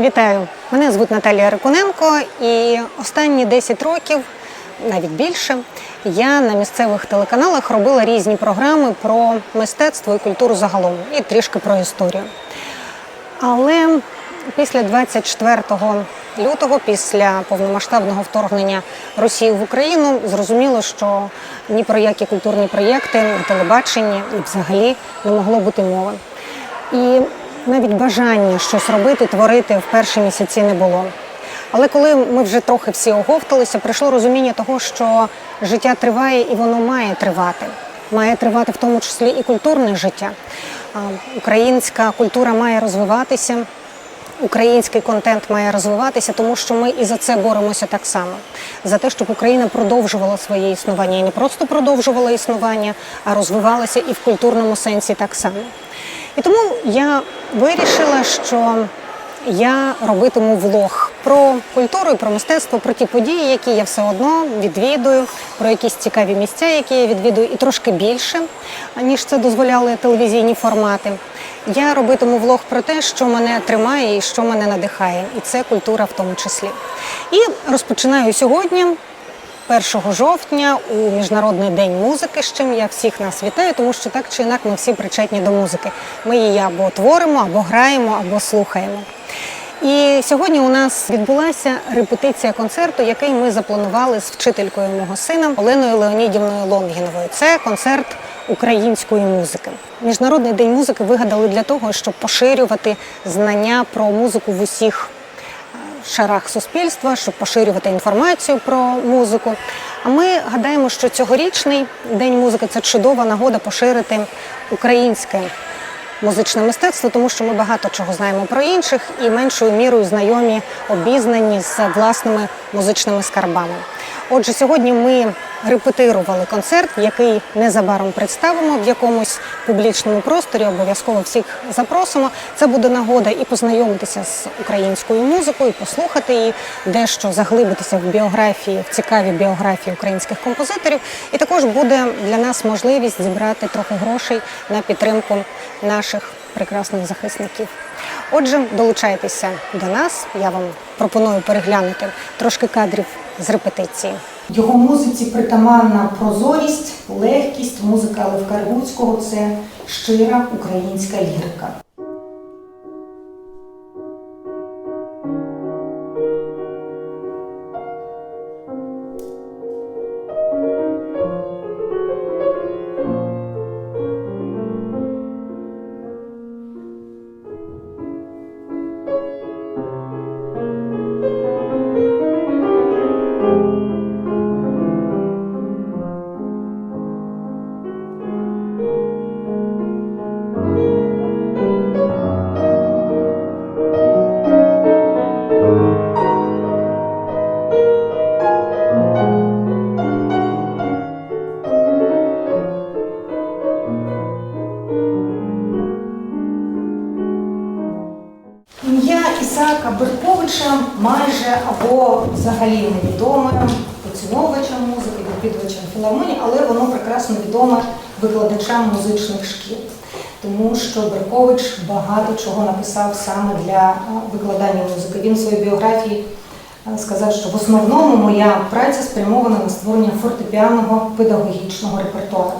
Вітаю! Мене звуть Наталія Рикуненко, і останні 10 років, навіть більше, я на місцевих телеканалах робила різні програми про мистецтво і культуру загалом, і трішки про історію. Але після 24 лютого, після повномасштабного вторгнення Росії в Україну, зрозуміло, що ні про які культурні проєкти на телебаченні і взагалі не могло бути мови. І навіть бажання щось робити, творити в перші місяці не було. Але коли ми вже трохи всі оговталися, прийшло розуміння того, що життя триває і воно має тривати. Має тривати в тому числі і культурне життя. Українська культура має розвиватися, український контент має розвиватися, тому що ми і за це боремося так само. За те, щоб Україна продовжувала своє існування і не просто продовжувала існування, а розвивалася і в культурному сенсі так само. І тому я вирішила, що я робитиму влог про культуру і про мистецтво, про ті події, які я все одно відвідую, про якісь цікаві місця, які я відвідую, і трошки більше, ніж це дозволяли телевізійні формати. Я робитиму влог про те, що мене тримає і що мене надихає, і це культура в тому числі. І розпочинаю сьогодні 1 жовтня у Міжнародний день музики, з чим я всіх нас вітаю, тому що так чи інак ми всі причетні до музики. Ми її або творимо, або граємо, або слухаємо. І сьогодні у нас відбулася репетиція концерту, який ми запланували з вчителькою мого сина Оленою Леонідівною Лонгіновою. Це концерт української музики. Міжнародний день музики вигадали для того, щоб поширювати знання про музику в усіх шарах суспільства, щоб поширювати інформацію про музику. А ми гадаємо, що цьогорічний день музики це чудова нагода поширити українське музичне мистецтво, тому що ми багато чого знаємо про інших і меншою мірою знайомі, обізнані з власними музичними скарбами. Отже, сьогодні ми репетирували концерт, який незабаром представимо в якомусь публічному просторі. Обов'язково всіх запросимо. Це буде нагода і познайомитися з українською музикою, послухати її, дещо заглибитися в біографії, в цікаві біографії українських композиторів. І також буде для нас можливість зібрати трохи грошей на підтримку наших прекрасних захисників. Отже, долучайтеся до нас. Я вам пропоную переглянути трошки кадрів з репетиції. Його музиці притаманна прозорість, легкість, музика Левка Ревуцького це щира українська лірика. Берковича майже або взагалі невідоме поціновувачам музики, відвідувачам філармонії, але воно прекрасно відоме викладачам музичних шкіл. Тому що Беркович багато чого написав саме для викладання музики. Він в своїй біографії сказав, що в основному моя праця спрямована на створення фортепіаного педагогічного репертуару.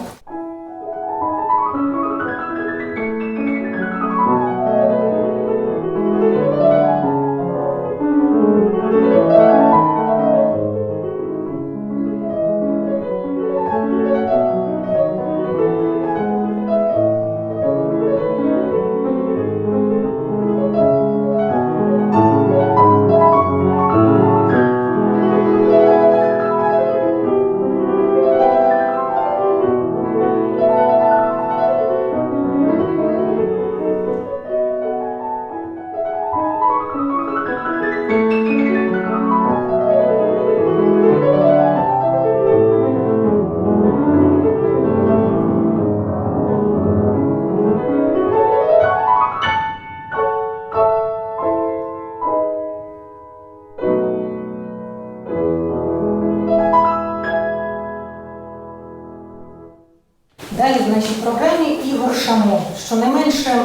Нашій програмі Ігор Шамо. Щонайменше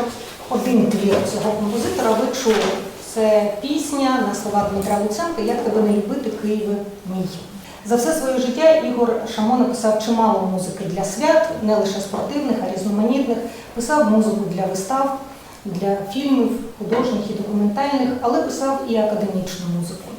один твір цього композитора ви чули Це пісня на слова Дмитра Луценка Як тебе не любити, Києве мій. За все своє життя Ігор Шамо написав чимало музики для свят, не лише спортивних, а різноманітних. Писав музику для вистав, для фільмів, художніх і документальних, але писав і академічну музику.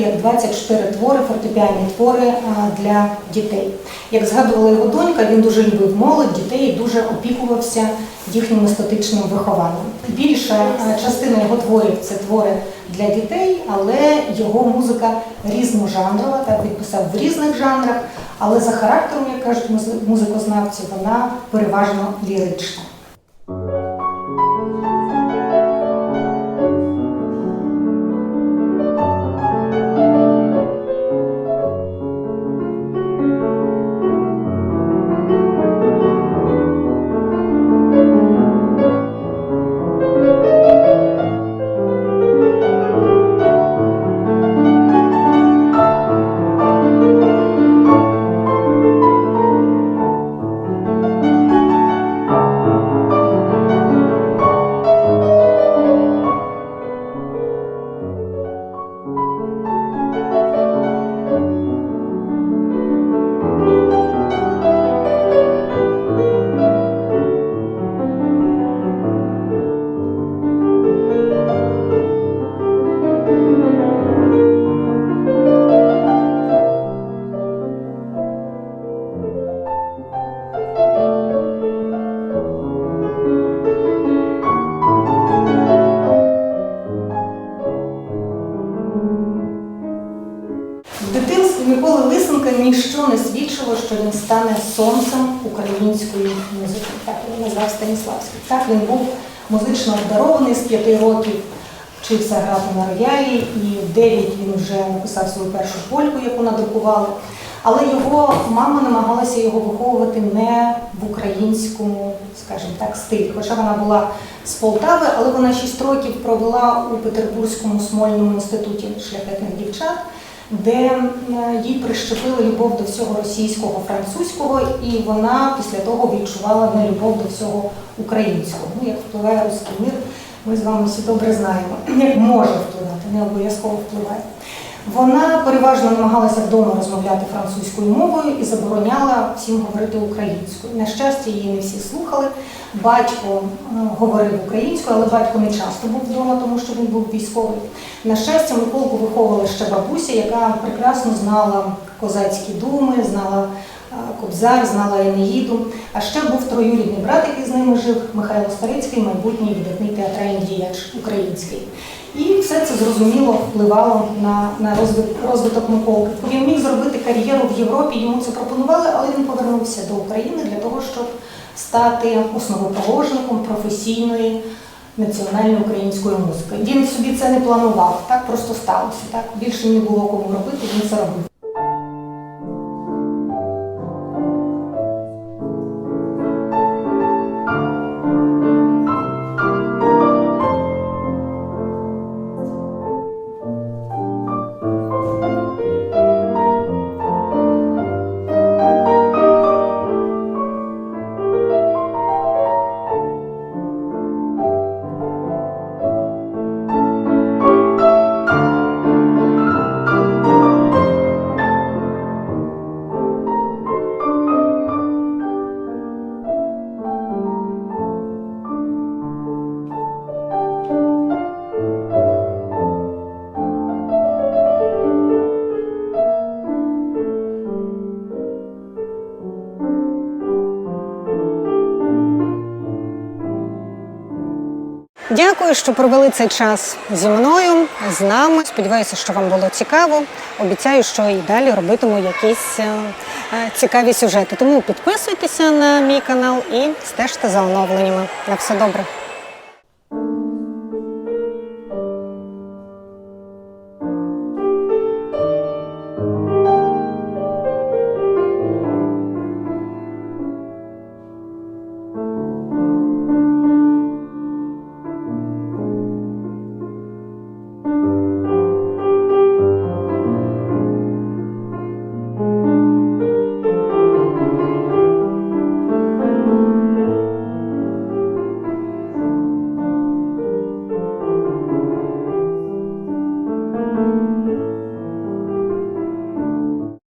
Як 24 твори, фортепіанні твори для дітей. Як згадувала його донька, він дуже любив молодь, дітей і дуже опікувався їхнім естетичним вихованням. Більша частина його творів це твори для дітей, але його музика різножанрова, так він писав в різних жанрах, але за характером, як кажуть музикознавці, вона переважно лірична. Свідчило, що він стане сонцем української музики. Так він назвав Станіславський. Так він був музично обдарований з п'яти років, вчився грати на роялі, і в дев'ять він вже написав свою першу польку, яку надрукували. Але його мама намагалася його виховувати не в українському, скажімо так, стилі. Хоча вона була з Полтави, але вона шість років провела у Петербурзькому Смольному інституті шляхетних дівчат, де е, їй прищепили любов до всього російського, французького, і вона після того відчувала нелюбов до всього українського. Ну, як впливає руський мир, ми з вами всі добре знаємо, як може впливати, не обов'язково впливає. Вона переважно намагалася вдома розмовляти французькою мовою і забороняла всім говорити українською. На щастя, її не всі слухали. Батько е, говорив українською, але батько не часто був вдома, тому що він був військовий. На щастя, Миколку виховувала ще бабуся, яка прекрасно знала козацькі думи, знала е, Кобзар, знала Енеїду. А ще був троюрідний брат, який з ними жив, Михайло Старицький, майбутній видатний театральний діяч український. І все це зрозуміло впливало на, на розвиток, Миколки. Він міг зробити кар'єру в Європі, йому це пропонували, але він повернувся до України для того, щоб стати основоположником професійної національної української музики. Він собі це не планував, так просто сталося. Так більше не було кому робити, він це робив. Дякую, що провели цей час зі мною, з нами. Сподіваюся, що вам було цікаво. Обіцяю, що і далі робитиму якісь е, е, цікаві сюжети. Тому підписуйтеся на мій канал і стежте за оновленнями. На все добре.